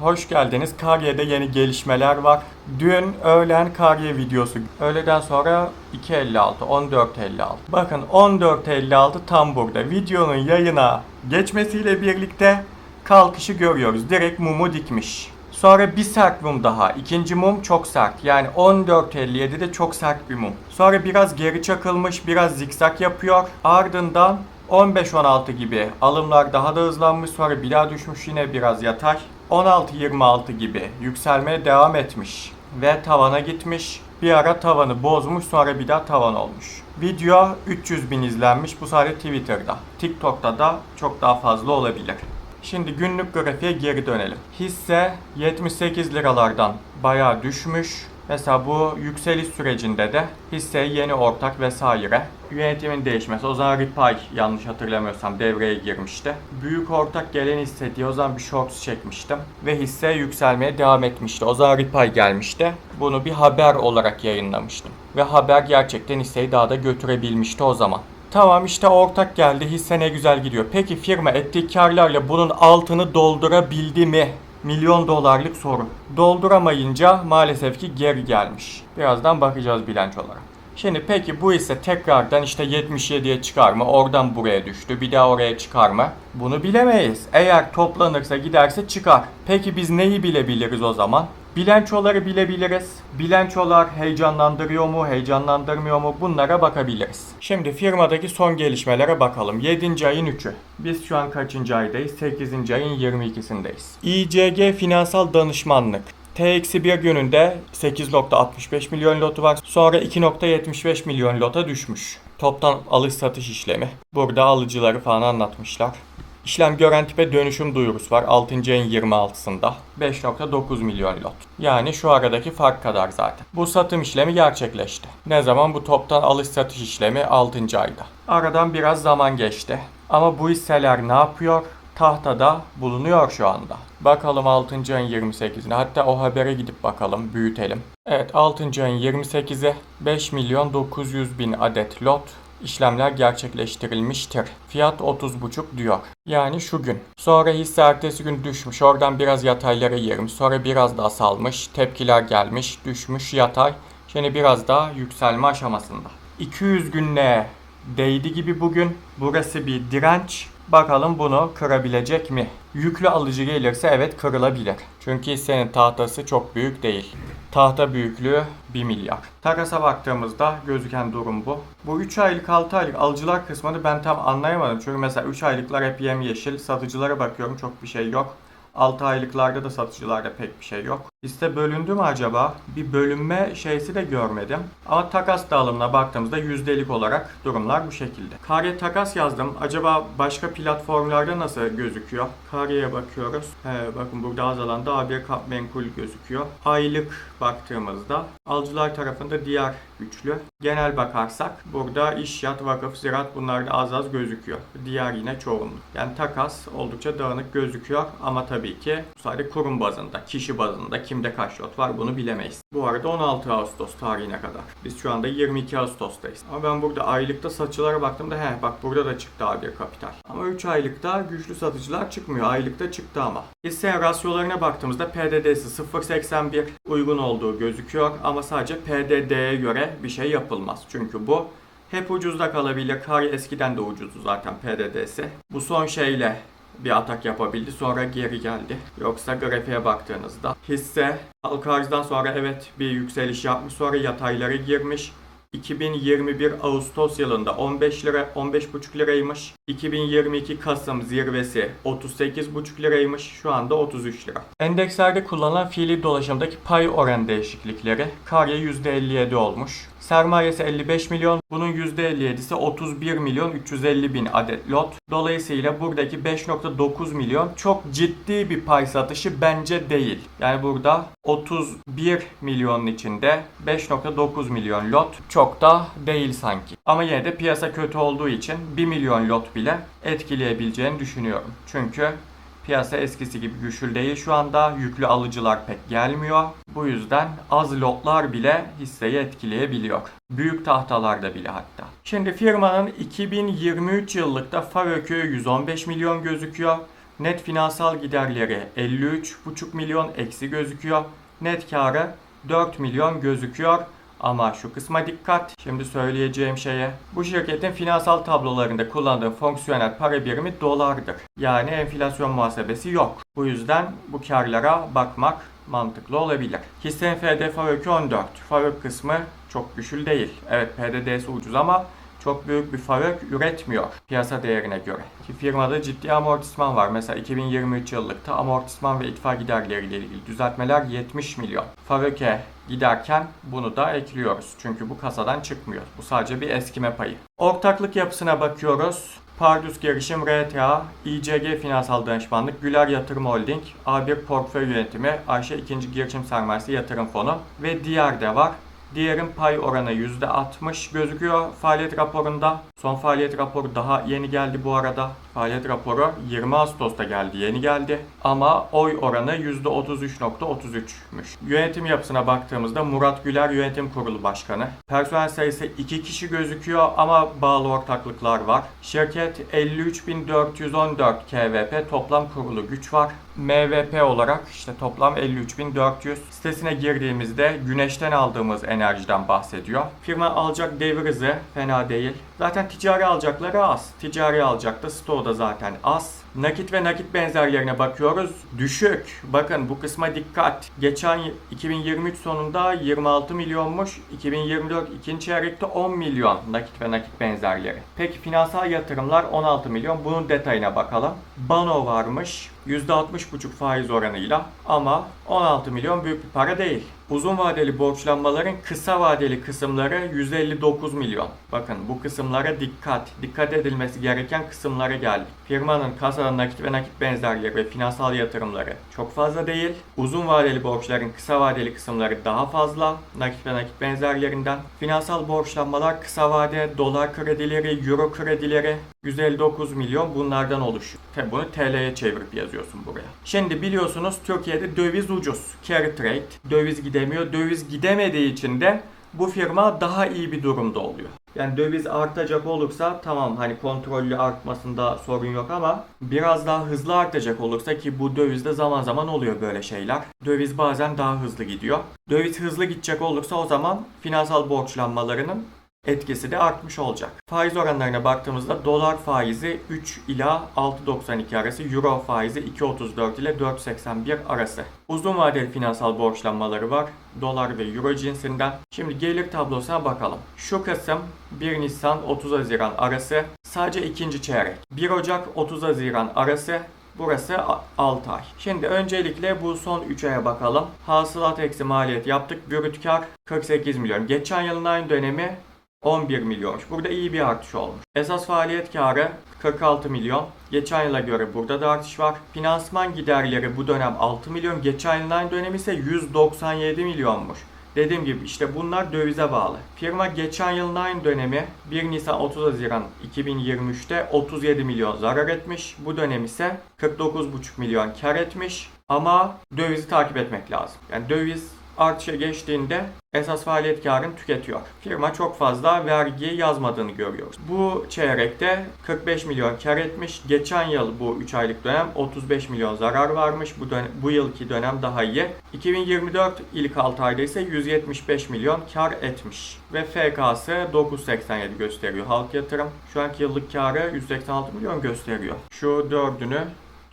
Hoş geldiniz. Karye'de yeni gelişmeler var. Dün öğlen Karye videosu. Öğleden sonra 2.56, 14.56. Bakın 14.56 tam burada. Videonun yayına geçmesiyle birlikte kalkışı görüyoruz. Direkt mumu dikmiş. Sonra bir sert mum daha. İkinci mum çok sert. Yani 14.57'de çok sert bir mum. Sonra biraz geri çakılmış, biraz zikzak yapıyor. Ardından 15-16 gibi alımlar daha da hızlanmış. Sonra bir daha düşmüş yine biraz yatay. 16-26 gibi yükselmeye devam etmiş. Ve tavana gitmiş. Bir ara tavanı bozmuş sonra bir daha tavan olmuş. Video 300 bin izlenmiş bu sadece Twitter'da. TikTok'ta da çok daha fazla olabilir. Şimdi günlük grafiğe geri dönelim. Hisse 78 liralardan bayağı düşmüş. Mesela bu yükseliş sürecinde de hisse yeni ortak vesaire yönetimin değişmesi. O zaman Ripay yanlış hatırlamıyorsam devreye girmişti. Büyük ortak gelen hisse diye o zaman bir short çekmiştim. Ve hisse yükselmeye devam etmişti. O zaman Ripay gelmişti. Bunu bir haber olarak yayınlamıştım. Ve haber gerçekten hisseyi daha da götürebilmişti o zaman. Tamam işte ortak geldi hisse ne güzel gidiyor. Peki firma ettiği karlarla bunun altını doldurabildi mi? Milyon dolarlık soru. Dolduramayınca maalesef ki geri gelmiş. Birazdan bakacağız bilançolara. Şimdi peki bu ise tekrardan işte 77'ye çıkar mı? Oradan buraya düştü. Bir daha oraya çıkar mı? Bunu bilemeyiz. Eğer toplanırsa giderse çıkar. Peki biz neyi bilebiliriz o zaman? Bilançoları bilebiliriz. Bilançolar heyecanlandırıyor mu, heyecanlandırmıyor mu bunlara bakabiliriz. Şimdi firmadaki son gelişmelere bakalım. 7. ayın 3'ü. Biz şu an kaçıncı aydayız? 8. ayın 22'sindeyiz. İCG Finansal Danışmanlık. T-1 gününde 8.65 milyon lotu var. Sonra 2.75 milyon lota düşmüş. Toptan alış satış işlemi. Burada alıcıları falan anlatmışlar. İşlem gören tipe dönüşüm duyurusu var 6. ayın 26'sında. 5.9 milyon lot. Yani şu aradaki fark kadar zaten. Bu satım işlemi gerçekleşti. Ne zaman? Bu toptan alış satış işlemi 6. ayda. Aradan biraz zaman geçti. Ama bu hisseler ne yapıyor? tahtada bulunuyor şu anda. Bakalım 6. ayın 28'ine. Hatta o habere gidip bakalım, büyütelim. Evet 6. ayın 28'i 5 milyon 900 bin adet lot işlemler gerçekleştirilmiştir. Fiyat 30,5 diyor. Yani şu gün. Sonra hisse ertesi gün düşmüş. Oradan biraz yataylara girmiş. Sonra biraz daha salmış. Tepkiler gelmiş. Düşmüş yatay. Şimdi biraz daha yükselme aşamasında. 200 günlüğe değdi gibi bugün. Burası bir direnç. Bakalım bunu kırabilecek mi? Yüklü alıcı gelirse evet kırılabilir. Çünkü hissenin tahtası çok büyük değil. Tahta büyüklüğü 1 milyar. Takasa baktığımızda gözüken durum bu. Bu 3 aylık 6 aylık alıcılar kısmını ben tam anlayamadım. Çünkü mesela 3 aylıklar hep yemyeşil. Satıcılara bakıyorum çok bir şey yok. 6 aylıklarda da satıcılarda pek bir şey yok. Liste bölündü mü acaba? Bir bölünme şeysi de görmedim. Ama takas dağılımına baktığımızda yüzdelik olarak durumlar bu şekilde. Karye takas yazdım. Acaba başka platformlarda nasıl gözüküyor? Karye'ye bakıyoruz. He, bakın burada azalan daha bir kap menkul gözüküyor. Aylık baktığımızda alıcılar tarafında diğer üçlü. Genel bakarsak burada iş, yat, vakıf, ziraat bunlar da az az gözüküyor. Diğer yine çoğunluk. Yani takas oldukça dağınık gözüküyor ama tabii ki sadece kurum bazında, kişi bazında kimde kaç lot var bunu bilemeyiz. Bu arada 16 Ağustos tarihine kadar. Biz şu anda 22 Ağustos'tayız. Ama ben burada aylıkta satıcılara baktığımda he bak burada da çıktı A1 kapital. Ama 3 aylıkta güçlü satıcılar çıkmıyor. Aylıkta çıktı ama. Hisse rasyolarına baktığımızda PDD'si 0.81 uygun olduğu gözüküyor ama sadece PDD'ye göre bir şey yapılmaz. Çünkü bu hep ucuzda kalabilir. Kar eskiden de ucuzdu zaten PDD'si. Bu son şeyle bir atak yapabildi. Sonra geri geldi. Yoksa grafiğe baktığınızda hisse halka arzdan sonra evet bir yükseliş yapmış. Sonra yataylara girmiş. 2021 Ağustos yılında 15 lira 15,5 liraymış. 2022 Kasım zirvesi 38,5 liraymış. Şu anda 33 lira. Endekslerde kullanılan fiili dolaşımdaki pay oran değişiklikleri karya %57 olmuş. Sermayesi 55 milyon. Bunun %57'si 31 milyon 350 bin adet lot. Dolayısıyla buradaki 5.9 milyon çok ciddi bir pay satışı bence değil. Yani burada 31 milyonun içinde 5.9 milyon lot çok da değil sanki. Ama yine de piyasa kötü olduğu için 1 milyon lot bile etkileyebileceğini düşünüyorum. Çünkü Piyasa eskisi gibi güçlü değil şu anda. Yüklü alıcılar pek gelmiyor. Bu yüzden az lotlar bile hisseyi etkileyebiliyor. Büyük tahtalarda bile hatta. Şimdi firmanın 2023 yıllıkta far öküğü 115 milyon gözüküyor. Net finansal giderleri 53,5 milyon eksi gözüküyor. Net karı 4 milyon gözüküyor. Ama şu kısma dikkat. Şimdi söyleyeceğim şeye. Bu şirketin finansal tablolarında kullandığı fonksiyonel para birimi dolardır. Yani enflasyon muhasebesi yok. Bu yüzden bu karlara bakmak mantıklı olabilir. Hissenin FD FAVÖK'ü 14. FAVÖK kısmı çok güçlü değil. Evet PDD'si ucuz ama çok büyük bir FAVÖK üretmiyor piyasa değerine göre. Ki firmada ciddi amortisman var. Mesela 2023 yıllıkta amortisman ve itfaiye giderleriyle ilgili düzeltmeler 70 milyon. FAVÖK'e giderken bunu da ekliyoruz. Çünkü bu kasadan çıkmıyor. Bu sadece bir eskime payı. Ortaklık yapısına bakıyoruz. Pardus Girişim RTA, İCG Finansal Danışmanlık, Güler Yatırım Holding, A1 Portföy Yönetimi, Ayşe 2. Girişim Sermayesi Yatırım Fonu ve diğer de var. Diğerin pay oranı %60 gözüküyor faaliyet raporunda. Son faaliyet raporu daha yeni geldi bu arada. Faaliyet raporu 20 Ağustos'ta geldi, yeni geldi. Ama oy oranı %33.33'müş. Yönetim yapısına baktığımızda Murat Güler Yönetim Kurulu Başkanı. Personel sayısı 2 kişi gözüküyor ama bağlı ortaklıklar var. Şirket 53.414 KVP toplam kurulu güç var. MVP olarak işte toplam 53.400. Sitesine girdiğimizde güneşten aldığımız enerjiden bahsediyor. Firma alacak devir fena değil. Zaten ticari alacakları az. Ticari alacak da stoğu da zaten az. Nakit ve nakit benzerlerine bakıyoruz. Düşük. Bakın bu kısma dikkat. Geçen y- 2023 sonunda 26 milyonmuş. 2024 ikinci çeyrekte 10 milyon nakit ve nakit benzerleri. Peki finansal yatırımlar 16 milyon. Bunun detayına bakalım. Bano varmış. %60,5 faiz oranıyla ama 16 milyon büyük bir para değil. Uzun vadeli borçlanmaların kısa vadeli kısımları 159 milyon. Bakın bu kısımlara dikkat. Dikkat edilmesi gereken kısımlara geldik. Firmanın kasada nakit ve nakit benzerleri ve finansal yatırımları çok fazla değil. Uzun vadeli borçların kısa vadeli kısımları daha fazla. Nakit ve nakit benzerlerinden. Finansal borçlanmalar kısa vade, dolar kredileri, euro kredileri 159 milyon bunlardan oluşuyor. Tabi bunu TL'ye çevirip yazıyorsun buraya. Şimdi biliyorsunuz Türkiye'de döviz ucuz. Carry trade. Döviz gidemiyor. Döviz gidemediği için de bu firma daha iyi bir durumda oluyor. Yani döviz artacak olursa tamam hani kontrollü artmasında sorun yok ama biraz daha hızlı artacak olursa ki bu dövizde zaman zaman oluyor böyle şeyler. Döviz bazen daha hızlı gidiyor. Döviz hızlı gidecek olursa o zaman finansal borçlanmalarının etkisi de artmış olacak. Faiz oranlarına baktığımızda dolar faizi 3 ila 6.92 arası, euro faizi 2.34 ile 4.81 arası. Uzun vadeli finansal borçlanmaları var. Dolar ve euro cinsinden. Şimdi gelir tablosuna bakalım. Şu kısım 1 Nisan 30 Haziran arası sadece ikinci çeyrek. 1 Ocak 30 Haziran arası Burası 6 ay. Şimdi öncelikle bu son 3 aya bakalım. Hasılat eksi maliyet yaptık. Brüt kar 48 milyon. Geçen yılın aynı dönemi 11 milyonmuş. Burada iyi bir artış olmuş. Esas faaliyet karı 46 milyon. Geçen yıla göre burada da artış var. Finansman giderleri bu dönem 6 milyon. Geçen yılın aynı dönemi ise 197 milyonmuş. Dediğim gibi işte bunlar dövize bağlı. Firma geçen yılın aynı dönemi 1 Nisan 30 Haziran 2023'te 37 milyon zarar etmiş. Bu dönem ise 49,5 milyon kar etmiş. Ama dövizi takip etmek lazım. Yani döviz artışa geçtiğinde esas faaliyet karını tüketiyor. Firma çok fazla vergi yazmadığını görüyoruz. Bu çeyrekte 45 milyon kar etmiş. Geçen yıl bu 3 aylık dönem 35 milyon zarar varmış. Bu dönem, bu yılki dönem daha iyi. 2024 ilk 6 ayda ise 175 milyon kar etmiş. Ve FK'sı 987 gösteriyor halk yatırım. Şu anki yıllık karı 186 milyon gösteriyor. Şu dördünü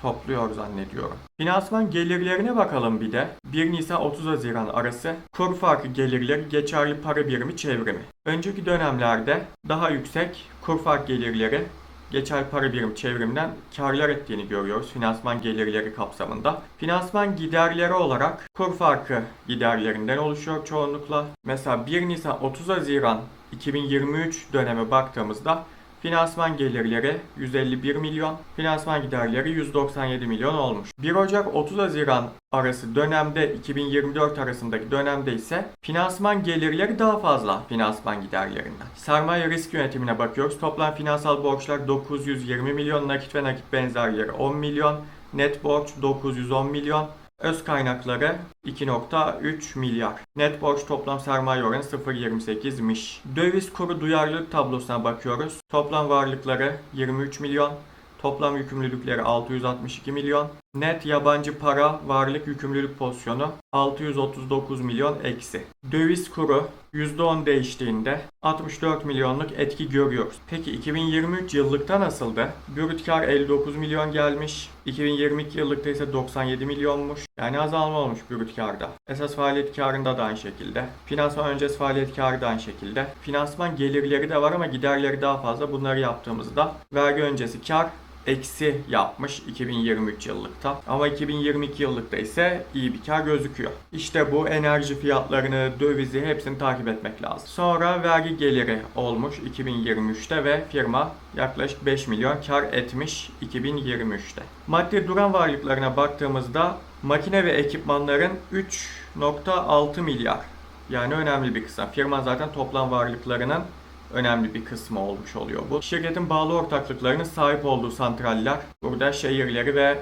topluyor zannediyorum. Finansman gelirlerine bakalım bir de. 1 Nisan 30 Haziran arası kur farkı gelirleri geçerli para birimi çevrimi. Önceki dönemlerde daha yüksek kur fark gelirleri geçerli para birim çevriminden karlar ettiğini görüyoruz finansman gelirleri kapsamında. Finansman giderleri olarak kur farkı giderlerinden oluşuyor çoğunlukla. Mesela 1 Nisan 30 Haziran 2023 döneme baktığımızda Finansman gelirleri 151 milyon, finansman giderleri 197 milyon olmuş. 1 Ocak 30 Haziran arası dönemde 2024 arasındaki dönemde ise finansman gelirleri daha fazla finansman giderlerinden. Sermaye risk yönetimine bakıyoruz. Toplam finansal borçlar 920 milyon, nakit ve nakit benzerleri 10 milyon, net borç 910 milyon, Öz kaynakları 2.3 milyar. Net borç toplam sermaye oranı 0.28'miş. Döviz kuru duyarlılık tablosuna bakıyoruz. Toplam varlıkları 23 milyon. Toplam yükümlülükleri 662 milyon. Net yabancı para varlık yükümlülük pozisyonu 639 milyon eksi. Döviz kuru %10 değiştiğinde 64 milyonluk etki görüyoruz. Peki 2023 yıllıkta nasıldı? Brüt kar 59 milyon gelmiş. 2022 yıllıkta ise 97 milyonmuş. Yani azalma olmuş brüt karda. Esas faaliyet karında da aynı şekilde. Finansman öncesi faaliyet karı da aynı şekilde. Finansman gelirleri de var ama giderleri daha fazla. Bunları yaptığımızda vergi öncesi kar eksi yapmış 2023 yıllıkta. Ama 2022 yıllıkta ise iyi bir kar gözüküyor. İşte bu enerji fiyatlarını, dövizi hepsini takip etmek lazım. Sonra vergi geliri olmuş 2023'te ve firma yaklaşık 5 milyon kar etmiş 2023'te. Maddi duran varlıklarına baktığımızda makine ve ekipmanların 3.6 milyar yani önemli bir kısım. Firma zaten toplam varlıklarının önemli bir kısmı olmuş oluyor bu. Şirketin bağlı ortaklıklarının sahip olduğu santraller, burada şehirleri ve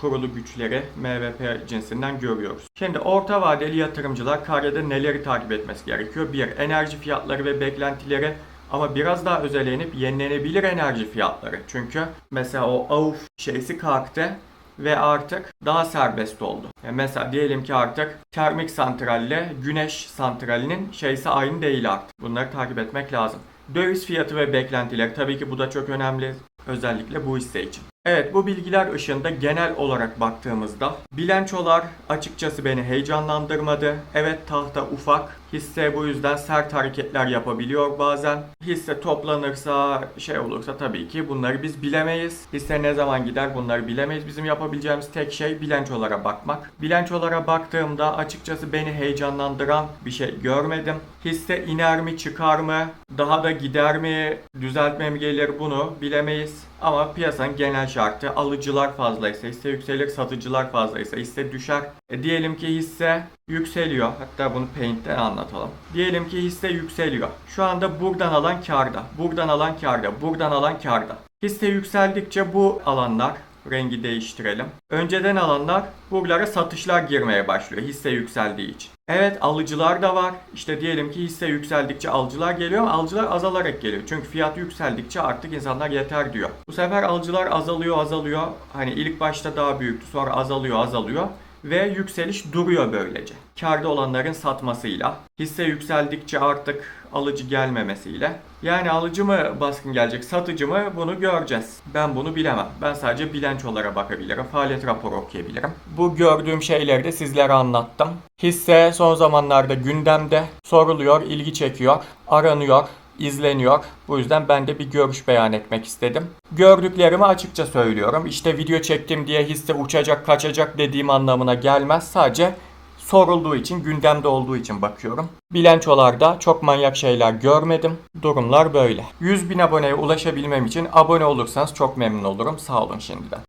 kurulu güçleri MVP cinsinden görüyoruz. Şimdi orta vadeli yatırımcılar karede neleri takip etmesi gerekiyor? Bir, enerji fiyatları ve beklentileri ama biraz daha özelenip yenilenebilir enerji fiyatları. Çünkü mesela o AUF şeysi kalktı ve artık daha serbest oldu. Yani mesela diyelim ki artık termik santralle güneş santralinin şeysi aynı değil artık. Bunları takip etmek lazım. Döviz fiyatı ve beklentiler tabii ki bu da çok önemli özellikle bu hisse için. Evet bu bilgiler ışığında genel olarak baktığımızda bilançolar açıkçası beni heyecanlandırmadı. Evet tahta ufak. Hisse bu yüzden sert hareketler yapabiliyor bazen. Hisse toplanırsa şey olursa tabii ki bunları biz bilemeyiz. Hisse ne zaman gider bunları bilemeyiz. Bizim yapabileceğimiz tek şey bilançolara bakmak. Bilançolara baktığımda açıkçası beni heyecanlandıran bir şey görmedim. Hisse iner mi çıkar mı? Daha da gider mi? Düzeltme mi gelir bunu bilemeyiz. Ama piyasanın genel şartı alıcılar fazlaysa hisse yükselir, satıcılar fazlaysa hisse düşer. E, diyelim ki hisse yükseliyor. Hatta bunu Paint'ten anlatalım. Diyelim ki hisse yükseliyor. Şu anda buradan alan karda, buradan alan karda, buradan alan karda. Hisse yükseldikçe bu alanlar rengi değiştirelim. Önceden alanlar buralara satışlar girmeye başlıyor hisse yükseldiği için. Evet alıcılar da var. İşte diyelim ki hisse yükseldikçe alıcılar geliyor ama alıcılar azalarak geliyor. Çünkü fiyat yükseldikçe artık insanlar yeter diyor. Bu sefer alıcılar azalıyor azalıyor. Hani ilk başta daha büyüktü sonra azalıyor azalıyor ve yükseliş duruyor böylece. Karda olanların satmasıyla, hisse yükseldikçe artık alıcı gelmemesiyle. Yani alıcı mı baskın gelecek, satıcı mı bunu göreceğiz. Ben bunu bilemem. Ben sadece bilançolara bakabilirim, faaliyet raporu okuyabilirim. Bu gördüğüm şeyleri de sizlere anlattım. Hisse son zamanlarda gündemde, soruluyor, ilgi çekiyor, aranıyor, izleniyor. Bu yüzden ben de bir görüş beyan etmek istedim. Gördüklerimi açıkça söylüyorum. İşte video çektim diye hisse uçacak, kaçacak dediğim anlamına gelmez. Sadece sorulduğu için, gündemde olduğu için bakıyorum. Bilançolarda çok manyak şeyler görmedim. Durumlar böyle. 100 bin aboneye ulaşabilmem için abone olursanız çok memnun olurum. Sağ olun şimdiden.